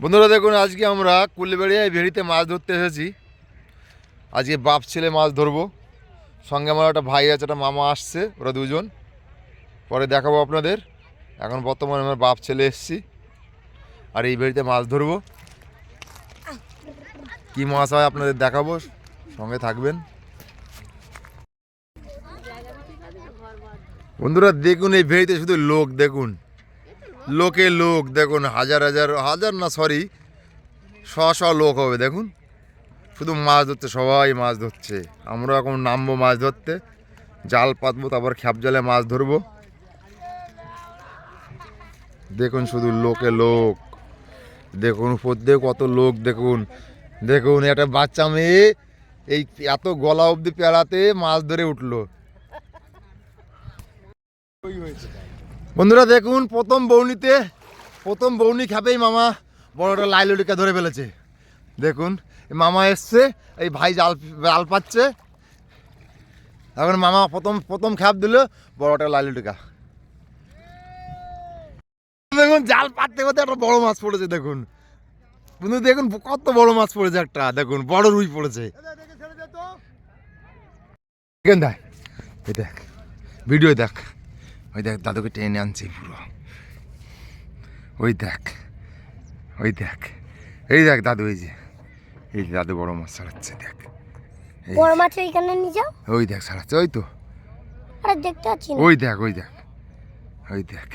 বন্ধুরা দেখুন, আজকে আমরা কুলবেড়িয়ায় ভেড়িতে মাছ ধরতে এসেছি। আজকে বাপ ছেলে মাছ ধরবো। সঙ্গে আমার একটা ভাই আছে, একটা মামা আসছে, ওরা দুজন। পরে দেখাবো আপনাদের। এখন বর্তমানে আমার বাপ ছেলে এসছি আর এই ভেড়িতে মাছ ধরবো। কি মাছ হয় আপনাদের দেখাবো, সঙ্গে থাকবেন। বন্ধুরা, দেখুন এই ভেড়িতে শুধু লোক, দেখুন। লোকে লোক, দেখুন, হাজার হাজার হাজার না সরি শ শ লোক হবে, দেখুন। শুধু মাছ ধরতে, সবাই মাছ ধরছে। আমরা এখন নামবো মাছ ধরতে, জাল পাতবো, তারপর খ্যাপ জালে মাছ ধরবো। দেখুন শুধু লোকে লোক, দেখুন উপর দিয়ে কত লোক, দেখুন। দেখুন, একটা বাচ্চা মেয়ে এই এত গলা অবধি পেড়াতে মাছ ধরে উঠল। বন্ধুরা দেখুন, প্রথম বৌনিতে, প্রথম বৌনি খাবেই মামা। বড়টা লাইলুলিকা ধরে ফেলেছে। দেখুন মামা এসছে, এই ভাই জাল জাল পাচ্ছে। এখন মামা প্রথম প্রথম খ্যাপ দিল, বড়টা লাইলুলিকা দেখুন, জাল পাততে পারতে একটা বড় মাছ পড়েছে, দেখুন। বন্ধু, দেখুন, কত বড় মাছ পড়েছে একটা, দেখুন, বড় রুই পড়েছে। দেখ, ভিডিও দেখ। ওই দেখ দাদুকে টেনে আনছি পুরো। ওই দেখ ওই দেখ এই দেখ দাদু এই যে এই যে দাদু বড় মাছ ছাড়াচ্ছে দেখ। বড় মাছ ওইখানে নিয়ে যাও। ওই দেখ ছাড়াচ্ছে ওই তো। আরে দেখতে পাচ্ছি ওই দেখ ওই দেখ ওই দেখ।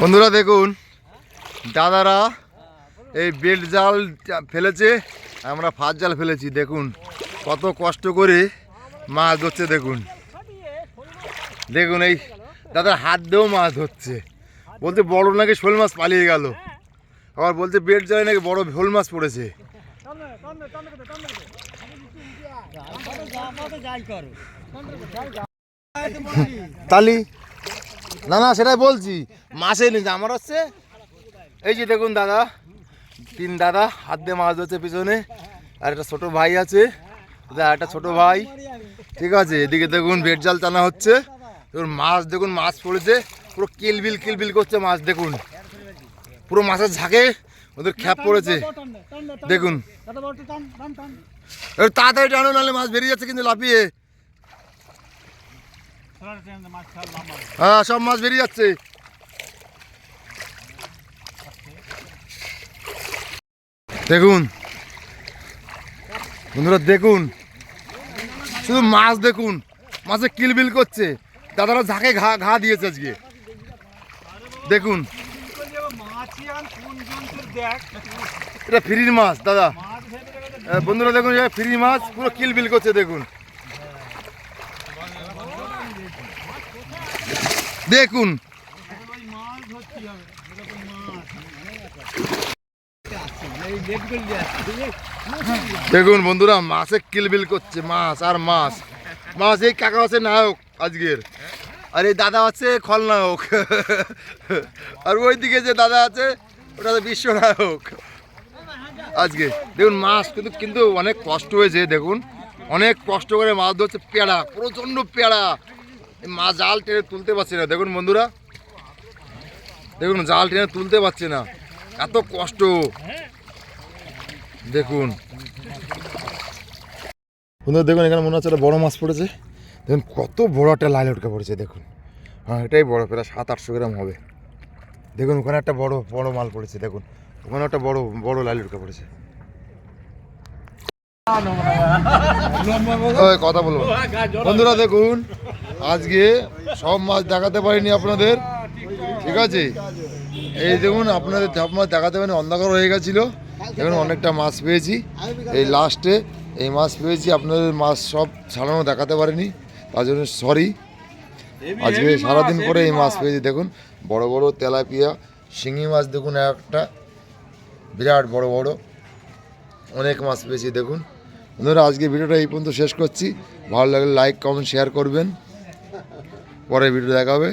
বন্ধুরা দেখুন দাদারা, এই বেল্ট জাল ফেলেছে, আমরা ফাঁস জাল ফেলেছি, দেখুন, কত কষ্ট করে মাছ ধরছে, দেখুন। দেখুন, এই দাদার হাত দিয়েও মাছ ধরছে। বলতে বড় নাকি শোল মাছ পালিয়ে গেল। আবার বলছে, বেল্ট জালে নাকি বড় শোল মাছ পড়েছে। তালি, না না, সেটাই বলছি মাসে নিচ্ছে আমার হচ্ছে এই যে দেখুন দাদা তিন দাদা হাত দিয়ে মাছ ধরছে পিছনে আর একটা ছোট ভাই আছে। আর একটা ছোট ভাই ঠিক আছে এদিকে দেখুন বেড জাল টানা হচ্ছে। দেখুন মাছ দেখুন মাছ পড়েছে পুরো কিলবিল কিলবিল করছে মাছ দেখুন। পুরো মাছের ঝাঁকে ওদের খ্যাপ পড়েছে। দেখুন। তাড়াতাড়ি টানো নাহলে মাছ বেরিয়ে যাচ্ছে কিন্তু লাফিয়ে। হ্যাঁ সব মাছ বেরিয়ে যাচ্ছে। দেখুন। বন্ধুরা, দেখুন। শুধু মাছ দেখুন, মাছে কিলবিল করছে। দাদারা ঝাঁকে ঘা ঘা দিয়েছে আজকে। দেখুন। এটা ফ্রির মাছ, দাদা। বন্ধুরা, দেখুন ফ্রি মাছ পুরো কিলবিল করছে, দেখুন। দেখুন। দেখুন বন্ধুরা, মাছে কিলবিল করছে, মাছ আর মাছ। মাছ এই কাকা আছে নায়ক আজকের। আর এই দাদা আছে খলনায়ক আর ওই দিকে যে দাদা আছে, ওটা তো বিশ্ব নায়ক। আজকে, দেখুন মাছ কিন্তু কিন্তু অনেক কষ্ট হয়েছে, দেখুন। অনেক কষ্ট করে মাছ ধরছে, পেড়া, প্রচণ্ড পেড়া। মাছ জাল টেনে তুলতে পারছে না, দেখুন বন্ধুরা। দেখুন, জাল টেনে তুলতে পারছে না। এত কষ্ট। দেখুন। বন্ধুরা, দেখুন, এখানে মনে হচ্ছে একটা বড় মাছ পড়েছে। দেখুন, কত বড় একটা লাল উটকা পড়েছে, দেখুন। হ্যাঁ এটাই বড়, প্রায় সাত, আটশো গ্রাম হবে। দেখুন, ওখানে একটা বড় বড় মাল পড়েছে, দেখুন। ওখানে একটা বড় বড় লাল উটকা পড়েছে। কথা বলব। বন্ধুরা, দেখুন, আজকে সব মাছ দেখাতে পারিনি আপনাদের। ঠিক আছে? এই দেখুন, আপনাদের সব মাছ দেখাতে পারিনি, অন্ধকার হয়ে গেছিল। দেখুন অনেকটা মাছ পেয়েছি। এই লাস্টে এই মাছ পেয়েছি আপনাদের মাছ সব ছাড়ানো দেখাতে পারিনি তার জন্য সরি আজকে সারাদিন পরে এই মাছ পেয়েছি দেখুন বড় বড় তেলাপিয়া শিঙি মাছ দেখুন একটা বিরাট বড় বড়। অনেক মাছ পেয়েছি দেখুন। বন্ধুরা আজকে ভিডিওটা এই পর্যন্ত শেষ করছি। ভালো লাগলে লাইক কমেন্ট শেয়ার করবেন। পরে ভিডিও দেখা হবে।